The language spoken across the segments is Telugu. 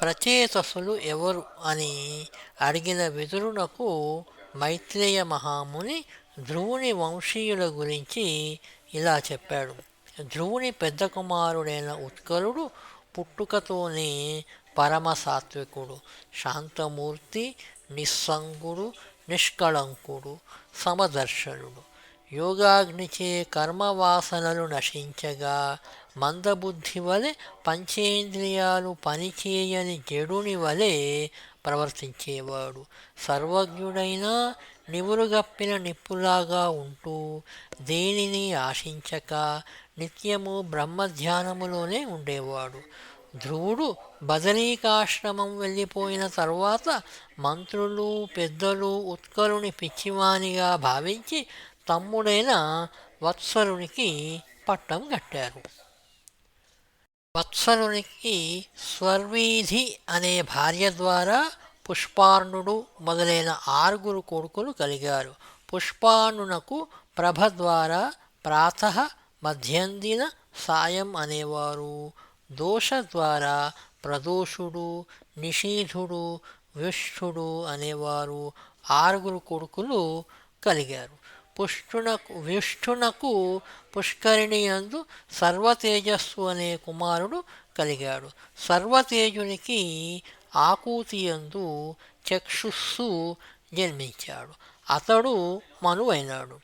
ప్రచేతసులు ఎవరు అని అడిగిన విదురునకు మైత్రేయ మహాముని ధ్రువుని వంశీయుల గురించి ఇలా చెప్పాడు. ధ్రువుని పెద్ద కుమారుడైన ఉత్కలుడు పుట్టుకతోనే పరమ సాత్వికుడు శాంతమూర్తి నిస్సంగుడు నిష్కళంకుడు సమదర్శనుడు. యోగాగ్నిచే కర్మవాసనలు నశించగా మందబుద్ధి వలె పంచేంద్రియాలు పనిచేయని జడుని వలె ప్రవర్తించేవాడు. సర్వజ్ఞుడైన నివురుగప్పిన నిప్పులాగా ఉంటూ దేనిని ఆశించక నిత్యము బ్రహ్మధ్యానములోనే ఉండేవాడు. ధ్రువుడు బదరీకాశ్రమం వెళ్ళిపోయిన తర్వాత మంత్రులు పెద్దలు ఉత్కలుని పిచ్చివానిగా భావించి తమ్ముడైన వత్సలునికి పట్టం కట్టారు. వత్సలునికి స్వర్వీధి అనే భార్య ద్వారా పుష్పార్ణుడు మొదలైన ఆరుగురు కొడుకులు కలిగారు. పుష్పార్ణునకు ప్రభ ద్వారా ప్రాత మధ్యందిన సాయం అనేవారు. దోష ద్వారా ప్రదోషుడు నిషీధుడు విష్ఠుడు అనేవారు ఆరుగురు కొడుకులు కలిగారు. పుష్టునకు విష్ఠునకు పుష్కరిణి యందు సర్వతేజస్సు అనే కుమారుడు కలిగాడు. సర్వతేజునికి ఆకూతి యందు చక్షుస్సు జన్మించాడు. అతడు మనువైనాడు.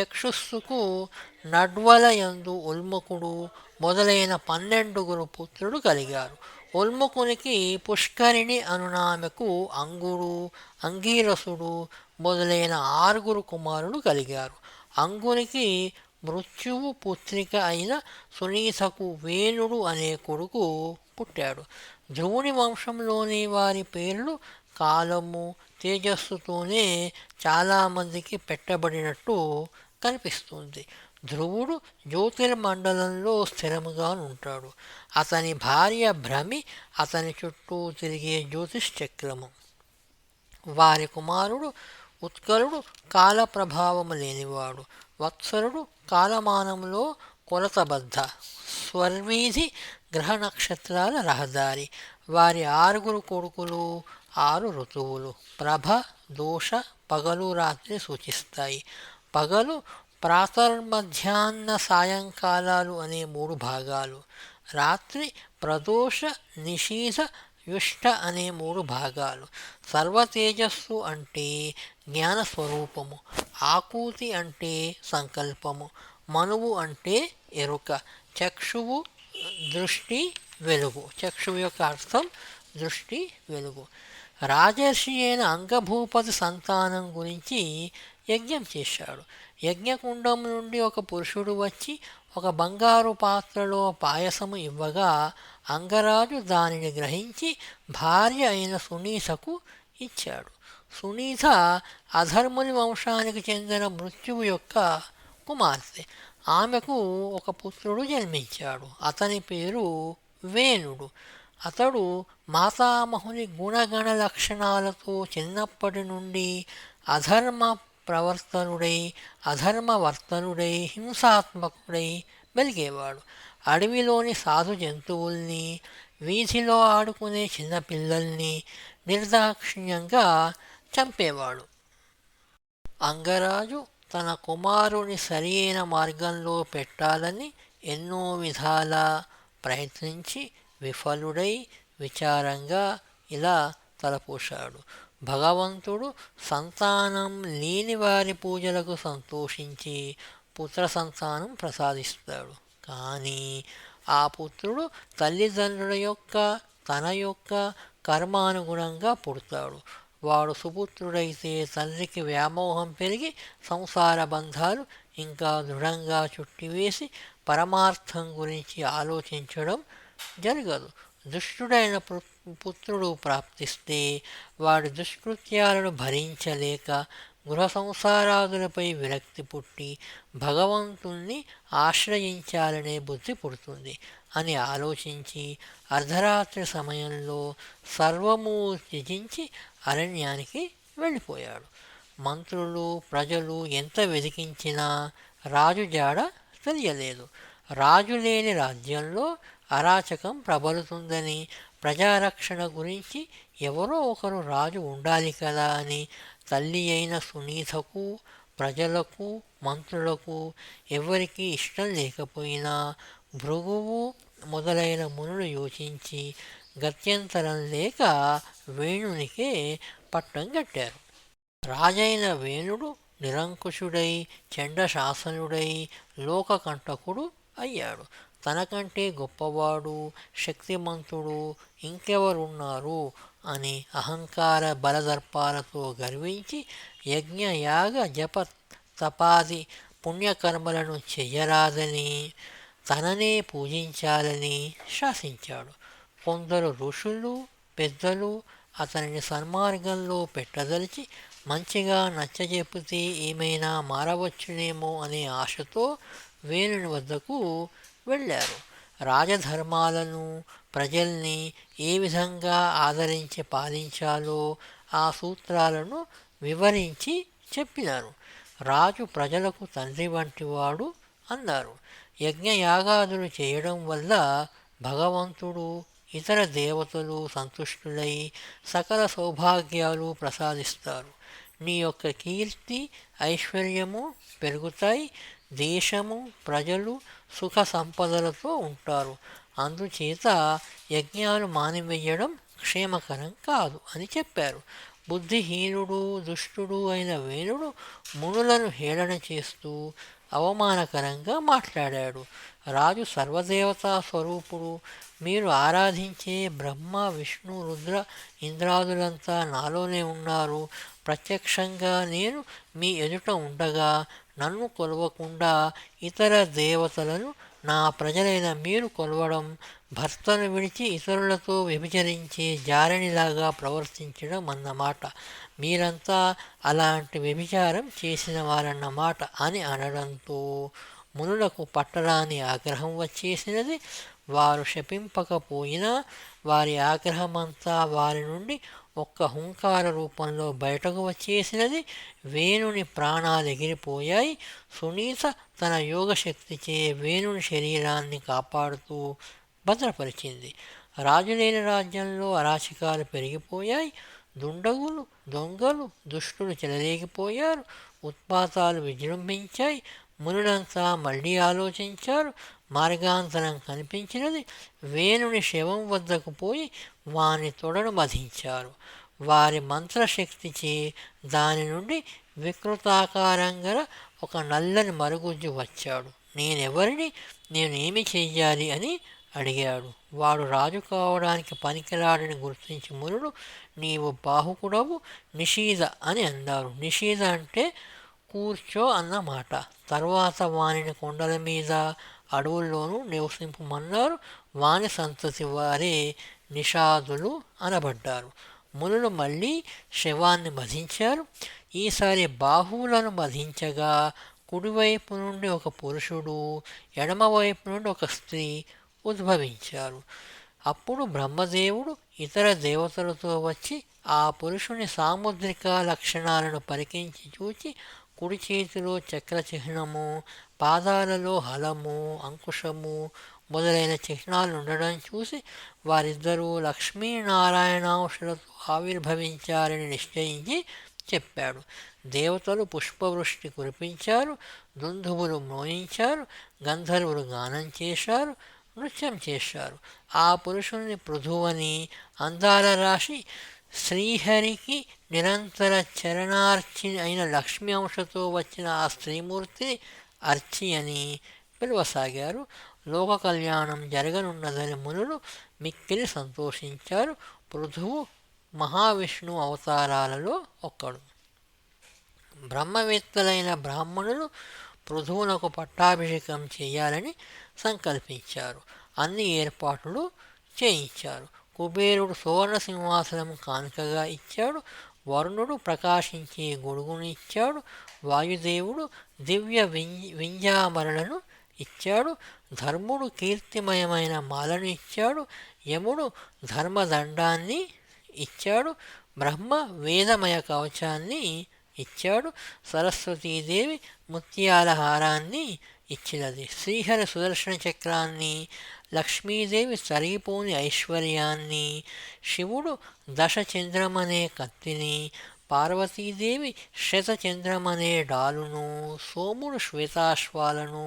చక్షుస్సుకు నడ్వలయందు ఉల్ముకుడు మొదలైన పన్నెండుగురు పుత్రుడు కలిగారు. ఉల్ముకునికి పుష్కరిణి అనునామెకు అంగుడు అంగీరసుడు మొదలైన ఆరుగురు కుమారులు కలిగారు. అంగునికి మృత్యువు పుత్రిక అయిన సునీతకు వేణుడు అనే కొడుకు పుట్టాడు. ధ్రువుని వంశంలోని వారి పేర్లు కాలము తేజస్సుతోనే చాలామందికి పెట్టబడినట్టు కనిపిస్తుంది. ధ్రువుడు జ్యోతిర్మండలంలో స్థిరముగా ఉంటాడు. అతని భార్య భ్రమి అతని చుట్టూ తిరిగే జ్యోతిష్ చక్రము వారి కుమారుడు ఉత్కలుడు కాల ప్రభావము లేనివాడు. వత్సరుడు కాలమానంలో కొలతబద్ధ. స్వర్వీధి గ్రహ నక్షత్రాల రహదారి. వారి ఆరుగురు కొడుకులు ఆరు ఋతువులు. ప్రభ దోష పగలు రాత్రి సూచిస్తాయి. పగలు ప్రాతర్మధ్యాహ్న సాయంకాలాలు అనే మూడు భాగాలు. రాత్రి ప్రదోష నిషీధ యుష్ట అనే మూడు భాగాలు. సర్వతేజస్సు అంటే జ్ఞాన స్వరూపము ఆకూతి అంటే సంకల్పము. మనువు అంటే ఎరుక. చక్షువు దృష్టి వెలుగు. చక్షువు యొక్క అర్థం దృష్టి వెలుగు. రాజర్షి అయిన అంగభూపతి సంతానం గురించి యజ్ఞం చేశాడు. యజ్ఞకుండం నుండి ఒక పురుషుడు వచ్చి ఒక బంగారు పాత్రలో పాయసము ఇవ్వగా అంగరాజు దానిని గ్రహించి భార్య అయిన సునీతకు ఇచ్చాడు. సునీత అధర్ముని వంశానికి చెందిన మృత్యువు యొక్క కుమార్తె. ఆమెకు ఒక పుత్రుడు జన్మించాడు. అతని పేరు వేణుడు. అతడు మాతామహుని గుణగణ లక్షణాలతో చిన్నప్పటి నుండి అధర్మ ప్రవర్తనుడై అధర్మవర్తనుడై హింసాత్మకుడై మెలిగేవాడు. అడవిలోని సాధు జంతువుల్ని వీధిలో ఆడుకునే చిన్నపిల్లల్ని నిర్దాక్షిణ్యంగా చంపేవాడు. అంగరాజు తన కుమారుని సరియైన మార్గంలో పెట్టాలని ఎన్నో విధాల ప్రయత్నించి విఫలుడై విచారంగా ఇలా తలపోశాడు. భగవంతుడు సంతానం లేని వారి పూజలకు సంతోషించి పుత్ర సంతానం ప్రసాదిస్తాడు. కానీ ఆ పుత్రుడు తల్లిదండ్రుల యొక్క తన యొక్క కర్మానుగుణంగా పుడతాడు. వాడు సుపుత్రుడైతే తండ్రికి వ్యామోహం పెరిగి సంసార బంధాలు ఇంకా దృఢంగా చుట్టివేసి పరమార్థం గురించి ఆలోచించడం జరగదు. దుష్టుడైన పుత్రుడు ప్రాప్తిస్తే వాడి దుష్కృత్యాలను భరించలేక గృహ సంసారాదులపై విరక్తి పుట్టి భగవంతుణ్ణి ఆశ్రయించాలనే బుద్ధి పుడుతుంది అని ఆలోచించి అర్ధరాత్రి సమయంలో సర్వము త్యజించి అరణ్యానికి వెళ్ళిపోయాడు. మంత్రులు ప్రజలు ఎంత వెతికించినా రాజు జాడ తెలియలేదు. రాజు లేని రాజ్యంలో అరాచకం ప్రబలుతుందని ప్రజారక్షణ గురించి ఎవరో ఒకరు రాజు ఉండాలి కదా అని తల్లి అయిన సునీతకు ప్రజలకు మంత్రులకు ఎవరికీ ఇష్టం లేకపోయినా భృగువు మొదలైన మునులు యోచించి గత్యంతరం లేక వేణునికే పట్టం కట్టారు. రాజైన వేణుడు నిరంకుశుడై చండశాసనుడై లోకకంటకుడు అయ్యాడు. తనకంటే గొప్పవాడు శక్తిమంతుడు ఇంకెవరున్నారు అని అహంకార బలదర్పాలతో గర్వించి యజ్ఞయాగ జప తపాది పుణ్యకర్మలను చెయ్యరాదని తననే పూజించాలని శాసించాడు. కొందరు ఋషులు పెద్దలు అతనిని సన్మార్గంలో పెట్టదలిచి మంచిగా నచ్చజెపితే ఏమైనా మారవచ్చునేమో అనే ఆశతో వేణుని వద్దకు వెళ్ళారు. రాజధర్మాలను ప్రజల్ని ఏ విధంగా ఆదరించి పాలించాలో ఆ సూత్రాలను వివరించి చెప్పినారు. రాజు ప్రజలకు తండ్రి వంటివాడు అన్నారు. యజ్ఞయాగాదులు చేయడం వల్ల భగవంతుడు ఇతర దేవతలు సంతుష్టులై సకల సౌభాగ్యాలు ప్రసాదిస్తారు. నీ యొక్క కీర్తి ఐశ్వర్యము పెరుగుతాయి. దేశము ప్రజలు సుఖ సంపదలతో ఉంటారు. అందుచేత యజ్ఞాలు మానివేయడం క్షేమకరం కాదు అని చెప్పారు. బుద్ధిహీనుడు దుష్టుడు అయిన వేణుడు మునులను హేళన చేస్తూ అవమానకరంగా మాట్లాడాడు. రాజు సర్వదేవతా స్వరూపుడు మీరు ఆరాధించే బ్రహ్మ విష్ణు రుద్ర ఇంద్రాదులంతా నాలోనే ఉన్నారు. ప్రత్యక్షంగా నేను మీ ఎదుట ఉండగా నన్ను కొలవకుండా ఇతర దేవతలను నా ప్రజలైన మీరు కొలవడం భర్తను విడిచి ఇతరులతో వ్యభిచరించే జారణిలాగా ప్రవర్తించడం అన్నమాట. మీరంతా అలాంటి వ్యభిచారం చేసిన వారన్నమాట అని అనడంతో మునులకు పట్టరాని ఆగ్రహం వచ్చేసినది. వారు శపింపకపోయినా వారి ఆగ్రహమంతా వారి నుండి ఒక్క హుంకార రూపంలో బయటకు వచ్చేసినది వేణుని ప్రాణాలు ఎగిరిపోయాయి. సునీత తన యోగశక్తిచే వేణుని శరీరాన్ని కాపాడుతూ భద్రపరిచింది. రాజులేని రాజ్యంలో అరాచకాలు పెరిగిపోయాయి. దుండగులు దొంగలు దుష్టులు చెలరేగిపోయారు. ఉత్పాతాలు విజృంభించాయి. మునులంతా మళ్ళీ ఆలోచించారు. మార్గాంతరం కనిపించినది. వేణుని శవం వద్దకు పోయి వాని తొడను మధించారు వారి మంత్రశక్తిచే దాని నుండి వికృతాకారంగా ఒక నల్లని మరుగుజ్జు వచ్చాడు. నేనెవరిని? నేను ఏమి చెయ్యాలి అని అడిగాడు. వాడు రాజు కావడానికి పనికిరాడని గుర్తించి మునుడు నీవు బాహుకుడవు నిషీద అని అన్నారు. నిషీద అంటే కూర్చో అన్నమాట. తర్వాత వానిని కొండల మీద అడవుల్లోనూ నివసింపమన్నారు. వాని సంతతి వారే నిషాదులు అనబడ్డారు. మునులు మళ్ళీ శవాన్ని మధించారు ఈసారి బాహువులను మధించగా కుడివైపు నుండి ఒక పురుషుడు ఎడమవైపు నుండి ఒక స్త్రీ ఉద్భవించారు. అప్పుడు బ్రహ్మదేవుడు ఇతర దేవతలతో వచ్చి ఆ పురుషుని సాముద్రిక లక్షణాలను పరికించి చూచి కుడి చేతిలో చక్ర చిహ్నము పాదాలలో హలము అంకుశము మొదలైన చిహ్నాలు ఉండడం చూసి వారిద్దరూ లక్ష్మీనారాయణాంశులతో ఆవిర్భవించారని నిశ్చయించి చెప్పాడు. దేవతలు పుష్పవృష్టి కురిపించారు దుంధువులు మోయించారు గంధర్వులు గానం చేశారు నృత్యం చేశారు. ఆ పురుషుని పృథువని అందాల రాశి శ్రీహరికి నిరంతర చరణార్చి అయిన లక్ష్మీ అంశతో వచ్చిన ఆ స్త్రీమూర్తిని అర్చి అని పిలువసాగారు. లోక కళ్యాణం జరగనున్నదని మునులు మిక్కిలి సంతోషించారు. పృథువు మహావిష్ణు అవతారాలలో ఒక్కడు. బ్రహ్మవేత్తలైన బ్రాహ్మణులు పృథువునకు పట్టాభిషేకం చేయాలని సంకల్పించారు. అన్ని ఏర్పాట్లు చేయించారు. కుబేరుడు సువర్ణ సింహాసనం కానుకగా ఇచ్చాడు. వరుణుడు ప్రకాశించే గొడుగును ఇచ్చాడు. వాయుదేవుడు దివ్య వింజామరణను ఇచ్చాడు. ధర్ముడు కీర్తిమయమైన మాలను ఇచ్చాడు. యముడు ధర్మదండాన్ని ఇచ్చాడు. బ్రహ్మ వేదమయ కవచాన్ని ఇచ్చాడు. సరస్వతీదేవి ముత్యాల హారాన్ని ఇచ్చినది. శ్రీహరి సుదర్శన చక్రాన్ని లక్ష్మీదేవి సరిపోని ఐశ్వర్యాన్ని శివుడు దశచంద్రమనే కత్తిని పార్వతీదేవి శతచంద్రమనే డాలును సోముడు శ్వేతాశ్వాలను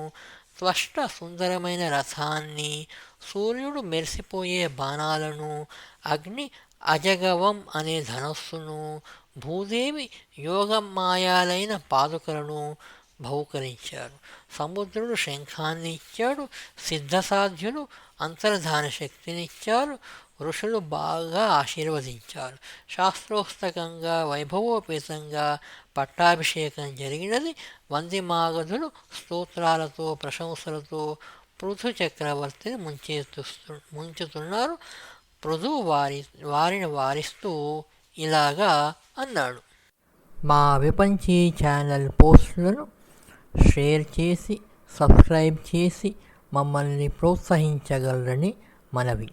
త్వష్ట సుందరమైన రథాన్ని సూర్యుడు మెరిసిపోయే బాణాలను అగ్ని అజగవం అనే ధనస్సును భూదేవి యోగమాయాలైన పాదుకలను బహుకరించారు సముద్రుడు శంఖాన్ని ఇచ్చాడు సిద్ధసాధ్యులు అంతర్ధాన శక్తినిచ్చారు ఋషులు బాగా ఆశీర్వదించారు. శాస్త్రోస్తకంగా వైభవోపేతంగా పట్టాభిషేకం జరిగినది వందిమాగధులు స్తోత్రాలతో ప్రశంసలతో పృథు చక్రవర్తిని ముంచెత్తు ముంచుతున్నారు. పృథు వారి వారిని వారిస్తూ ఇలాగా అన్నాడు. మా విపంచీ ఛానల్ పోస్టులను షేర్ చేసి సబ్స్క్రైబ్ చేసి మమ్మల్ని ప్రోత్సహించగలరని మనవి.